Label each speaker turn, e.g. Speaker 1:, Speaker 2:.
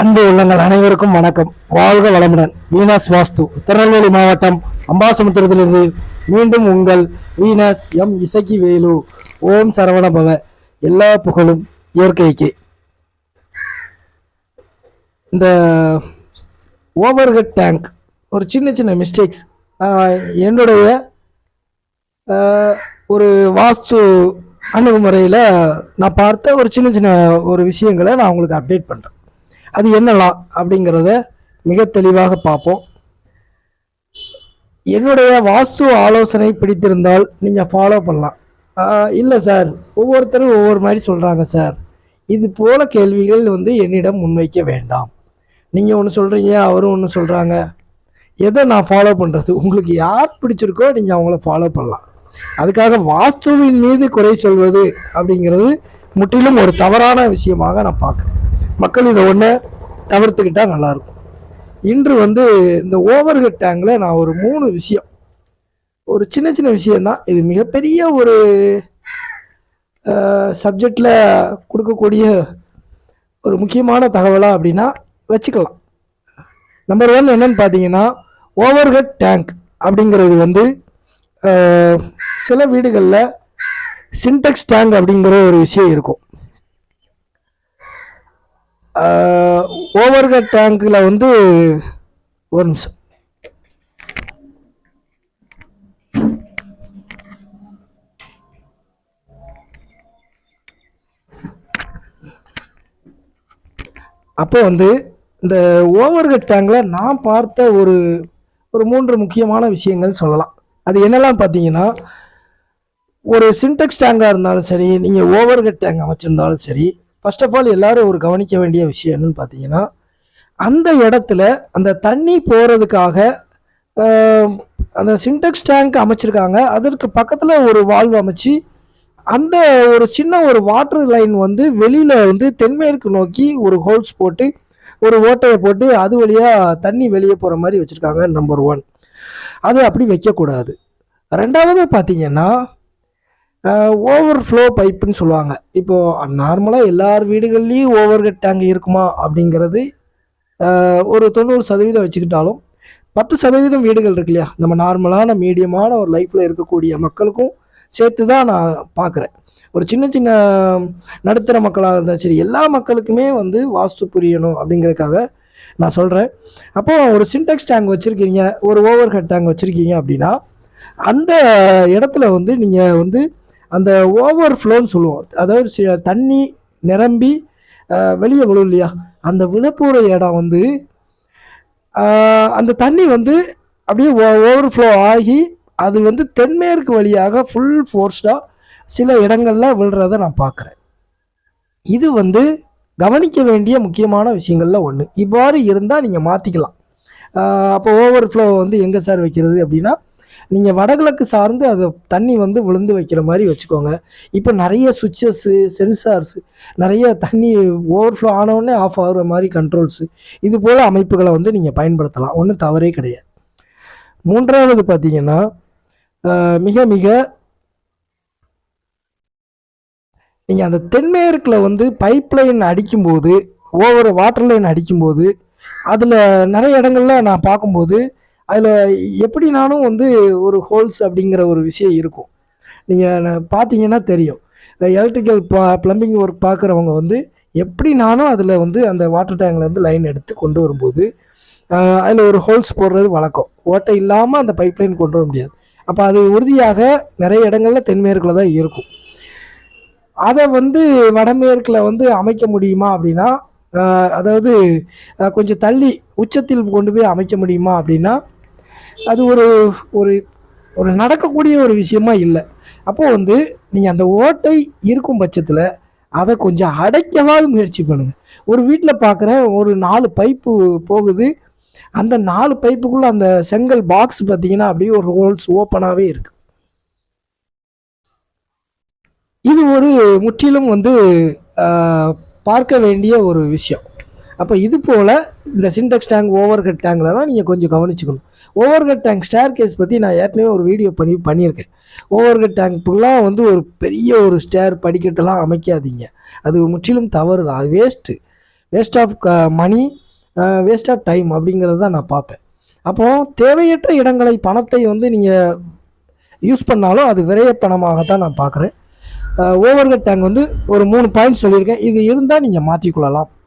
Speaker 1: அன்பு உள்ளங்கள் அனைவருக்கும் வணக்கம். வாழ்க வளமுடன். வீனஸ் வாஸ்து. திருநெல்வேலி மாவட்டம் அம்பாசமுத்திரத்திலிருந்து மீண்டும் உங்கள் வீனஸ் எம் இசக்கி வேலு ஓம் சரவண பவ. எல்லா புகழும் இயற்கைக்கு. இந்த ஓவர்ஹெட் டேங்க் ஒரு சின்ன சின்ன மிஸ்டேக்ஸ் என்னுடைய ஒரு வாஸ்து அணுகுமுறையில் நான் பார்த்த ஒரு சின்ன சின்ன ஒரு விஷயங்களை நான் உங்களுக்கு அப்டேட் பண்ணுறேன் அது என்னலாம் அப்படிங்கிறத மிக தெளிவாக பார்ப்போம். என்னுடைய வாஸ்து ஆலோசனை பிடித்திருந்தால் நீங்கள் ஃபாலோ பண்ணலாம். இல்லை சார் ஒவ்வொருத்தரும் ஒவ்வொரு மாதிரி சொல்கிறாங்க சார். இது போல கேள்விகள் வந்து என்னிடம் முன்வைக்க வேண்டாம். நீங்கள் ஒன்று சொல்கிறீங்க அவரும் ஒன்று சொல்கிறாங்க எதை நான் ஃபாலோ பண்ணுறது உங்களுக்கு யார் பிடிச்சிருக்கோ நீங்கள் அவங்கள ஃபாலோ பண்ணலாம். அதுக்காக வாஸ்துவின் மீது குறை சொல்வது அப்படிங்கிறது முற்றிலும் ஒரு தவறான விஷயமாக நான் பார்க்குறேன். மக்கள் இதை ஒன்று தவிர்த்துக்கிட்டா நல்லாயிருக்கும். இன்று வந்து இந்த ஓவர்ஹெட் டேங்கில் நான் ஒரு மூணு விஷயம் ஒரு சின்ன சின்ன விஷயந்தான் இது மிகப்பெரிய ஒரு சப்ஜெக்டில் கொடுக்கக்கூடிய ஒரு முக்கியமான தகவலாக அப்படின்னா வச்சுக்கலாம். நம்பர் ஒன் என்னன்னு பார்த்தீங்கன்னா ஓவர்ஹெட் டேங்க் அப்படிங்கிறது வந்து சில வீடுகளில் சின்டெக்ஸ் டேங்க் அப்படிங்கிற ஒரு விஷயம் இருக்கும். ஓவர்ஹெட் டேங்க்கில் வந்து ஒரு நிமிஷம். அப்போ வந்து இந்த ஓவர்ஹெட் டேங்கில் நான் பார்த்த ஒரு ஒரு மூன்று முக்கியமான விஷயங்கள் சொல்லலாம். அது என்னெல்லாம் பார்த்தீங்கன்னா ஒரு சின்டெக்ஸ் டேங்காக இருந்தாலும் சரி நீங்கள் ஓவர்ஹெட் டேங்க் அமைச்சிருந்தாலும் சரி ஃபர்ஸ்ட் ஆஃப் ஆல் எல்லாரும் ஒரு கவனிக்க வேண்டிய விஷயம் என்னன்னு பார்த்தீங்கன்னா அந்த இடத்துல அந்த தண்ணி போகிறதுக்காக அந்த சின்டெக்ஸ் டேங்க் அமைச்சிருக்காங்க. அதற்கு பக்கத்தில் ஒரு வால்வு அமைச்சு அந்த ஒரு சின்ன ஒரு வாட்டர் லைன் வந்து வெளியில் வந்து தென்மேற்கு நோக்கி ஒரு ஹோல்ஸ் போட்டு ஒரு ஓட்டையை போட்டு அது வழியாக தண்ணி வெளியே போகிற மாதிரி வச்சுருக்காங்க நம்பர் ஒன் அது அப்படி வைக்கக்கூடாது. ரெண்டாவது பார்த்தீங்கன்னா ஓவர் ஃப்ளோ பைப்புன்னு சொல்லுவாங்க. இப்போது நார்மலாக எல்லார் வீடுகள்லேயும் ஓவர் ஹெட் டேங்க் இருக்குமா அப்படிங்கிறது ஒரு தொண்ணூறு சதவீதம் வச்சுக்கிட்டாலும் பத்து சதவீதம் வீடுகள் இருக்கு இல்லையா? நம்ம நார்மலான மீடியமான ஒரு லைஃப்பில் இருக்கக்கூடிய மக்களுக்கும் சேர்த்து தான் நான் பார்க்குறேன் ஒரு சின்ன சின்ன நடுத்தர மக்களாக இருந்தாலும் சரி எல்லா மக்களுக்குமே வந்து வாஸ்து புரியணும் அப்படிங்கிறதுக்காக நான் சொல்கிறேன் அப்போது ஒரு சின்டெக்ஸ் டேங்க் வச்சுருக்கீங்க ஒரு ஓவர் ஹெட் டேங்க் வச்சுருக்கீங்க அப்படின்னா அந்த இடத்துல வந்து நீங்கள் வந்து அந்த ஓவர் ஃப்ளோன்னு சொல்லுவோம். அதாவது சில தண்ணி நிரம்பி வெளியே விழும் இல்லையா? அந்த விழப்போகிற இடம் வந்து அந்த தண்ணி வந்து அப்படியே ஓவர் ஃப்ளோ ஆகி அது வந்து தென்மேற்கு வழியாக ஃபுல் ஃபோர்ஸ்டாக சில இடங்களில் விழுறத நான் பார்க்குறேன். இது வந்து கவனிக்க வேண்டிய முக்கியமான விஷயங்களில் ஒன்று இவ்வாறு இருந்தால் நீங்கள் மாற்றிக்கலாம் அப்போ ஓவர் ஃப்ளோ வந்து எங்கே சார் வைக்கிறது அப்படின்னா நீங்கள் வடகிழக்கு சார்ந்து அதை தண்ணி வந்து விழுந்து வைக்கிற மாதிரி வச்சுக்கோங்க. இப்போ நிறைய சுவிட்சஸ்ஸு சென்சார்ஸு நிறைய தண்ணி ஓவர்ஃப்ளோ ஆனவுடனே ஆஃப் ஆகிற மாதிரி கண்ட்ரோல்ஸு இது போல் அமைப்புகளை வந்து நீங்கள் பயன்படுத்தலாம். ஒன்றும் தவறே கிடையாது. மூன்றாவது பார்த்தீங்கன்னா மிக மிக நீங்கள் அந்த தென்மேற்கில் வந்து பைப் லைன் அடிக்கும்போது ஓவர் வாட்டர் லைன் அடிக்கும்போது அதில் நிறைய இடங்கள்ல நான் பார்க்கும்போது அதில் எப்படினாலும் வந்து ஒரு ஹோல்ஸ் அப்படிங்கிற ஒரு விஷயம் இருக்கும். நீங்கள் பார்த்தீங்கன்னா தெரியும். இந்த எலக்ட்ரிக்கல் பா ப்ளம்பிங் ஒர்க் பார்க்குறவங்க வந்து எப்படினாலும் அதில் வந்து அந்த வாட்டர் டேங்க்லேருந்து லைன் எடுத்து கொண்டு வரும்போது அதில் ஒரு ஹோல்ஸ் போடுறது வழக்கம். ஓட்டை இல்லாமல் அந்த பைப் லைன் கொண்டு வர முடியாது. அப்போ அது உறுதியாக நிறைய இடங்களில் தென்மேற்கில் தான் இருக்கும். அதை வந்து வடமேற்கில் வந்து அமைக்க முடியுமா அப்படின்னா அதாவது கொஞ்சம் தள்ளி உச்சத்தில் கொண்டு போய் அமைக்க முடியுமா அப்படின்னா அது ஒரு ஒரு ஒரு நடக்கக்கூடிய ஒரு விஷயமா இல்லை. அப்போ வந்து நீங்கள் அந்த ஓட்டை இருக்கும் பட்சத்தில் அதை கொஞ்சம் அடைக்கவாது முயற்சி பண்ணுங்க. ஒரு வீட்டில் பார்க்குற ஒரு நாலு பைப்பு போகுது. அந்த நாலு பைப்புக்குள்ளே அந்த செங்கல் பாக்ஸ் பார்த்தீங்கன்னா அப்படியே ஒரு ஹோல்ஸ் ஓப்பனாகவே இருக்கு. இது ஒரு முற்றிலும் வந்து பார்க்க வேண்டிய ஒரு விஷயம். அப்போ இது போல் இந்த சின்டெக்ஸ் டேங்க் ஓவர் ஹெட் டேங்க்லலாம் நீங்கள் கொஞ்சம் கவனிச்சுக்கணும். Overhead tank staircase பற்றி நான் ஏற்கனவே ஒரு வீடியோ பண்ணி பண்ணியிருக்கேன். ஓவர் ஹெட் டேங்க்குலாம் வந்து ஒரு பெரிய ஒரு ஸ்டேர் படிக்கட்டெல்லாம் அமைக்காதீங்க. அது முற்றிலும் தவறு தான். அது waste waste of money waste of time அப்படிங்கிறது தான் நான் பார்ப்பேன். அப்போது தேவையற்ற இடங்களை பணத்தை வந்து நீங்கள் யூஸ் பண்ணாலும் அது விரைய பணமாக தான் நான் பார்க்குறேன். ஓவர்ஹெட் டேங்க் வந்து ஒரு மூணு பாயிண்ட் சொல்லியிருக்கேன். இது இருந்தால் நீங்கள் மாற்றிக்கொள்ளலாம்.